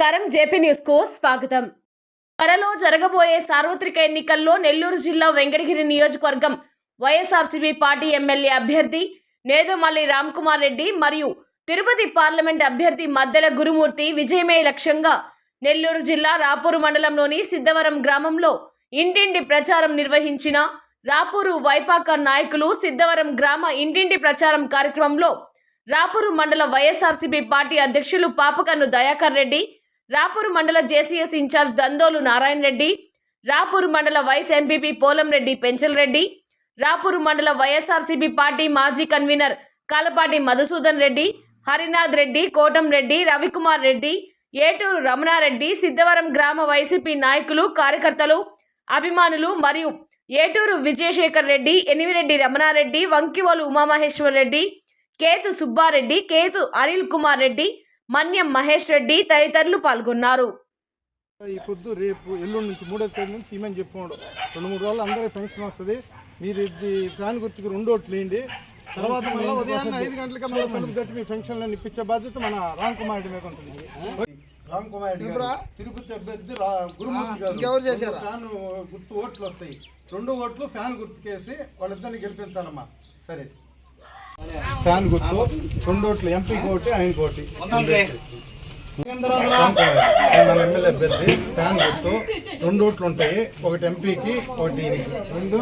నమస్కారం. జేపీ న్యూస్కు స్వాగతం. త్వరలో జరగబోయే సార్వత్రిక ఎన్నికల్లో నెల్లూరు జిల్లా వెంకటగిరి నియోజకవర్గం వైఎస్ఆర్సీపీ పార్టీ ఎమ్మెల్యే అభ్యర్థి నేదుమల్లి రామ్కుమార్ రెడ్డి మరియు తిరుపతి పార్లమెంట్ అభ్యర్థి మద్దెల గురుమూర్తి విజయమే లక్ష్యంగా నెల్లూరు జిల్లా రాపూరు మండలంలోని సిద్ధవరం గ్రామంలో ఇంటింటి ప్రచారం నిర్వహించిన రాపూరు వైపాక నాయకులు సిద్ధవరం గ్రామ ఇంటింటి ప్రచారం కార్యక్రమంలో రాపూరు మండల వైఎస్ఆర్సీపీ పార్టీ అధ్యక్షులు పాపకన్ను దయాకర్ రెడ్డి రాపూరు మండల JCS in charge Dandolu Narayana Reddy Rapur మండల వైస్ ఎంపీపీ పోలంరెడ్డి పెంచల్ రెడ్డి రాపూరు మండల వైఎస్ఆర్సీపీ పార్టీ మాజీ కన్వీనర్ కాలపాటి మధుసూదన్ రెడ్డి హరినాథ్ రెడ్డి కోటం రెడ్డి రవికుమార్ రెడ్డి ఏటూరు రమణారెడ్డి సిద్ధవరం గ్రామ వైసీపీ నాయకులు కార్యకర్తలు అభిమానులు మరియు ఏటూరు విజయశేఖర్ రెడ్డి ఎనిమిరెడ్డి రమణారెడ్డి వంకివోలు ఉమామహేశ్వర్ రెడ్డి కేతు సుబ్బారెడ్డి కేతు అనిల్ కుమార్ రెడ్డి మన్యం మహేష్ రెడ్డి తదితరులు పాల్గొన్నారు. ఈ పొద్దు రేపు ఎల్లుండి నుంచి మూడో తేదీ నుంచి ఈమెను చెప్పుకోండు. రెండు మూడు రోజులు అందరికీ పెన్షన్ వస్తుంది. మీరు ఇది ఫ్యాన్ గుర్తుకు రెండు ఓట్లు వేయండి. తర్వాత మళ్ళీ ఉదయాన్నే ఐదు గంటలకి మళ్ళీ తలుపు కట్టి మీ పెన్షన్లను ఇప్పించే బాధ్యత మన రామ్ కుమార్ రెడ్డి మీద ఉంటుంది. రామ్ కుమార్ రెడ్డి తిరుపతి అభ్యర్థి రా- గురుమూర్తి గారు. ఫ్యాన్ గుర్తు ఓట్లు వస్తాయి. రెండు ఓట్లు ఫ్యాన్ గుర్తుకేసి వాళ్ళిద్దరిని గెలిపించాలమ్మా. సరే. ఫ్యాన్ గుర్తు రెండు ఓట్లు ఎంపీకి ఒకటి ఆయనకి మన ఎమ్మెల్యే అభ్యర్థి ఫ్యాన్ గుర్తు రెండు ఓట్లు ఉంటాయి ఒకటి ఎంపీకి ఒకటి. రెండు